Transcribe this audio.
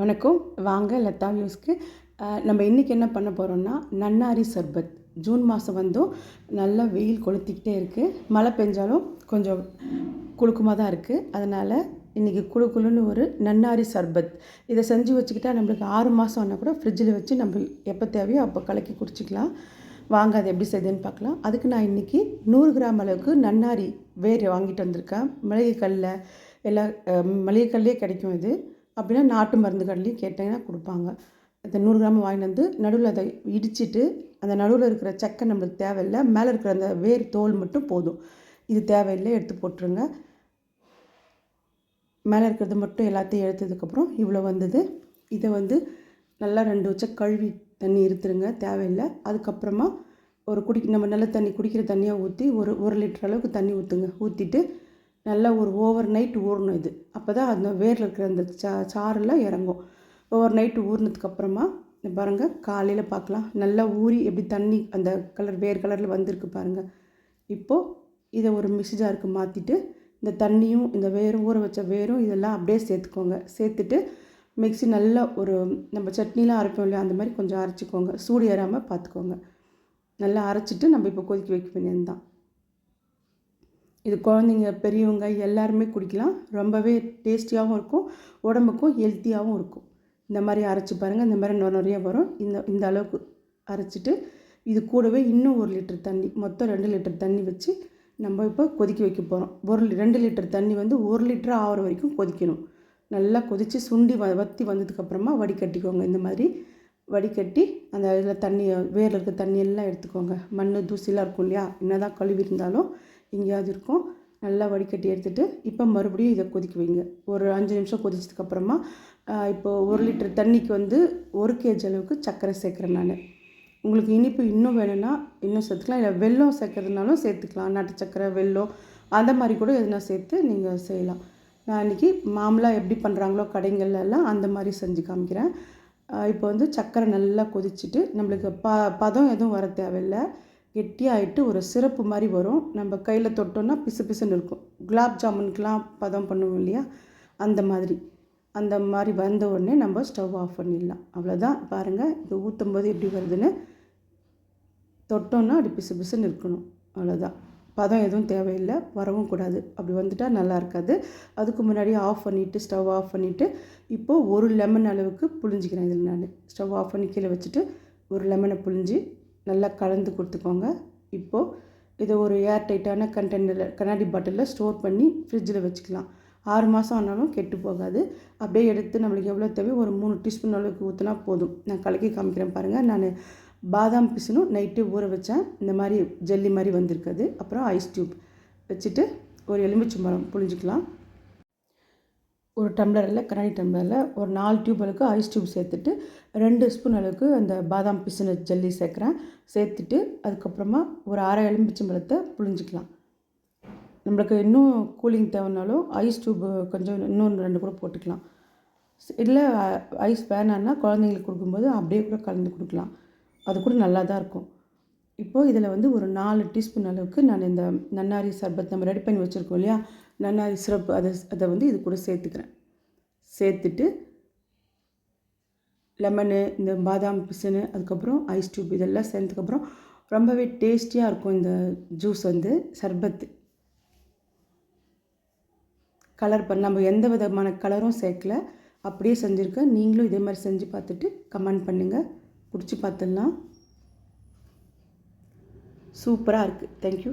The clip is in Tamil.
வணக்கம். வாங்க லதா வியூஸ்க்கு நம்ம இன்றைக்கி என்ன பண்ண போகிறோம்னா நன்னாரி சர்பத். ஜூன் மாதம் வந்தும் நல்லா வெயில் கொளுத்திக்கிட்டே இருக்குது மழை பெஞ்சாலும் கொஞ்சம் குளுக்கமாக தான் இருக்குது அதனால் இன்றைக்கி குளு குளுன்னு ஒரு நன்னாரி சர்பத். இதை செஞ்சு வச்சுக்கிட்டா நம்மளுக்கு ஆறு மாதம் ஆனால் கூட ஃப்ரிட்ஜில் வச்சு நம்ம எப்போ தேவையோ அப்போ கலக்கி குடிச்சிக்கலாம். வாங்க அது எப்படி செய்யுதுன்னு பார்க்கலாம். அதுக்கு நான் இன்றைக்கி நூறு கிராம் அளவுக்கு நன்னாரி வேர் வாங்கிட்டு வந்திருக்கேன். மிளகு கல்லில் எல்லா மளிகை கல்லே கிடைக்கும் இது. அப்படின்னா நாட்டு மருந்து கடையிலையும் கேட்டிங்கன்னா கொடுப்பாங்க. இந்த நூறு கிராம் வாங்கிட்டு வந்து நடுவில் அதை இடிச்சிட்டு அந்த நடுவில் இருக்கிற சக்கை நம்மளுக்கு தேவையில்லை. மேலே இருக்கிற அந்த வேர் தோல் மட்டும் போதும். இது தேவையில்லை எடுத்து போட்டுருங்க. மேலே இருக்கிறது மட்டும் எல்லாத்தையும் எடுத்ததுக்கப்புறம் இவ்வளோ வந்தது. இதை வந்து நல்லா ரெண்டு வச்ச கழுவி தண்ணி இருத்துருங்க தேவையில்லை. அதுக்கப்புறமா ஒரு குடி நம்ம நல்ல தண்ணி குடிக்கிற தண்ணியாக ஊற்றி ஒரு ஒரு லிட்டர் அளவுக்கு தண்ணி ஊற்றுங்க ஊற்றிட்டு நல்லா ஒரு ஓவர் நைட் ஊறணும் இது. அப்போ தான் அந்த வேரில் இருக்கிற அந்த சா சாரெல்லாம் இறங்கும். ஓவர் நைட் ஊறினதுக்கப்புறமா பாருங்கள் காலையில் பார்க்கலாம். நல்லா ஊறி எப்படி தண்ணி அந்த கலர் வேர் கலரில் வந்திருக்கு பாருங்கள் இப்போது இதை ஒரு மிக்ஸி ஜாருக்கு மாற்றிட்டு இந்த தண்ணியும் இந்த வேரும் ஊற வச்ச வேரும் இதெல்லாம் அப்படியே சேர்த்துக்கோங்க. சேர்த்துட்டு மிக்ஸி நல்லா ஒரு நம்ம சட்னிலாம் அரைப்போம் இல்லையா அந்த மாதிரி கொஞ்சம் அரைச்சிக்கோங்க. சூடு ஏறாமல் பார்த்துக்கோங்க. நல்லா அரைச்சிட்டு நம்ம இப்போ கொதிக்க வைக்க வேண்டியது தான் இது குழந்தைங்க பெரியவங்க எல்லாருமே குடிக்கலாம். ரொம்பவே டேஸ்டியாகவும் இருக்கும். உடம்புக்கும் ஹெல்த்தியாகவும் இருக்கும். இந்த மாதிரி அரைச்சி பாருங்கள் இந்த மாதிரி நொ- நிறைய வரும். இந்த இந்த அளவுக்கு அரைச்சிட்டு இது கூடவே இன்னும் ஒரு லிட்டர் தண்ணி மொத்தம் ரெண்டு லிட்டர் தண்ணி வச்சு நம்ம இப்போ கொதிக்க வைக்க போகிறோம் ஒரு லி- ரெண்டு லிட்டர் தண்ணி வந்து ஒரு லிட்டர் ஆகிற வரைக்கும் கொதிக்கணும். நல்லா கொதித்து சுண்டி வ வற்றி வந்ததுக்கப்புறமா வடிகட்டிக்கோங்க. இந்த மாதிரி வடிகட்டி அந்த இதில் தண்ணி வேரில் இருக்க தண்ணி எல்லாம் எடுத்துக்கோங்க. மண் தூசிலாம் இருக்கும் இல்லையா? என்ன தான் கழுவி இருந்தாலும் எங்கேயாவது இருக்கும். நல்லா வடிகட்டி எடுத்துகிட்டு இப்போ மறுபடியும் இதை கொதிக்க வைங்க. ஒரு அஞ்சு நிமிஷம் கொதிச்சதுக்கப்புறமா இப்போது ஒரு லிட்டர் தண்ணிக்கு வந்து ஒரு கேஜி அளவுக்கு சர்க்கரை சேர்க்குறேன் நான். உங்களுக்கு இனிப்பு இன்னும் வேணும்னா இன்னும் சேர்த்துக்கலாம். இல்லை வெல்லம் சேர்க்கறதுனாலும் சேர்த்துக்கலாம். நாட்டு சர்க்கரை வெல்லம் அந்த மாதிரி கூட எதுனா சேர்த்து நீங்கள் செய்யலாம். நான் இன்றைக்கி மாமலாக எப்படி பண்ணுறாங்களோ கடைங்கள்லாம் அந்த மாதிரி செஞ்சு காமிக்கிறேன். இப்போ வந்து சர்க்கரை நல்லா கொதிச்சுட்டு நம்மளுக்கு ப பதம் எதுவும் வர தேவையில்லை. கெட்டியாயிட்டு ஒரு சிறப்பு மாதிரி வரும். நம்ம கையில் தொட்டோன்னா பிசு பிசுன்னு இருக்கும். குலாப் ஜாமுனுக்கெலாம் பதம் பண்ணுவோம் இல்லையா? அந்த மாதிரி. அந்த மாதிரி வந்த உடனே நம்ம ஸ்டவ் ஆஃப் பண்ணிடலாம். அவ்வளோதான் பாருங்கள் இது ஊற்றும் போது எப்படி வருதுன்னு. தொட்டோன்னா அப்படி பிசு பிசுன்னு இருக்கணும். அவ்வளோதான் பதம் எதுவும் தேவையில்லை. வரவும் கூடாது. அப்படி வந்துட்டால் நல்லா இருக்காது. அதுக்கு முன்னாடி ஆஃப் பண்ணிவிட்டு ஸ்டவ் ஆஃப் பண்ணிவிட்டு இப்போது ஒரு லெமன் அளவுக்கு புழிஞ்சிக்கிறேன் இதில் நான். ஸ்டவ் ஆஃப் பண்ணி கீழே வச்சுட்டு ஒரு லெமனை புழிஞ்சு நல்லா கலந்து கொடுத்துக்கோங்க. இப்போது இதை ஒரு ஏர் டைட்டான கண்டெய்னரில் கண்ணாடி பாட்டிலில் ஸ்டோர் பண்ணி ஃப்ரிட்ஜில் வச்சுக்கலாம். ஆறு மாதம் ஆனாலும் கெட்டு போகாது. அப்படியே எடுத்து நம்மளுக்கு எவ்வளோ தேவையோ ஒரு மூணு டீஸ்பூன் அளவுக்கு ஊற்றினா போதும். நான் கலக்கி காமிக்கிறேன் பாருங்கள் நான் பாதாம் பிசுனும் நைட்டு ஊற வச்சேன். இந்த மாதிரி ஜெல்லி மாதிரி வந்திருக்குது. அப்புறம் ஐஸ் டியூப் வச்சுட்டு ஒரு எலுமிச்சை மரம் புழிஞ்சிக்கலாம். ஒரு டம்ளரில் கண்ணாடி டம்ளரில் ஒரு நாலு டியூப் அளவுக்கு ஐஸ் டியூப் சேர்த்துட்டு ரெண்டு ஸ்பூன் அளவுக்கு அந்த பாதாம் பிசின ஜல்லி சேர்க்குறேன். சேர்த்துட்டு அதுக்கப்புறமா ஒரு அரை எலும்பிச்சம்பழத்தை புழிஞ்சிக்கலாம். நம்மளுக்கு இன்னும் கூலிங் தேவைனாலும் ஐஸ் டியூப் கொஞ்சம் இன்னும் ரெண்டு கூட போட்டுக்கலாம். இல்லை ஐஸ் வேணான்னா குழந்தைங்களுக்கு கொடுக்கும்போது அப்படியே கூட கலந்து கொடுக்கலாம். அது கூட நல்லா தான் இருக்கும். இப்போது இதில் வந்து ஒரு நாலு டீஸ்பூன் அளவுக்கு நான் இந்த நன்னாரி சர்பத் நம்ம ரெடி பண்ணி வச்சுருக்கோம் இல்லையா? நன்னாரி சிரப் அதை அதை வந்து இது கூட சேர்த்துக்கிறேன். சேர்த்துட்டு லெமனு இந்த பாதாம் பிசுனு அதுக்கப்புறம் ஐஸ் டியூப் இதெல்லாம் சேர்ந்ததுக்கப்புறம் ரொம்பவே டேஸ்டியாக இருக்கும் இந்த ஜூஸ் வந்து சர்பத்து கலர் பண்ண நம்ம எந்த விதமான கலரும் சேர்க்கல. அப்படியே செஞ்சுருக்கேன். நீங்களும் இதே மாதிரி செஞ்சு பார்த்துட்டு கமெண்ட் பண்ணுங்கள் குடிச்சு பார்த்துடலாம். சூப்பராக இருக்குது தேங்க்யூ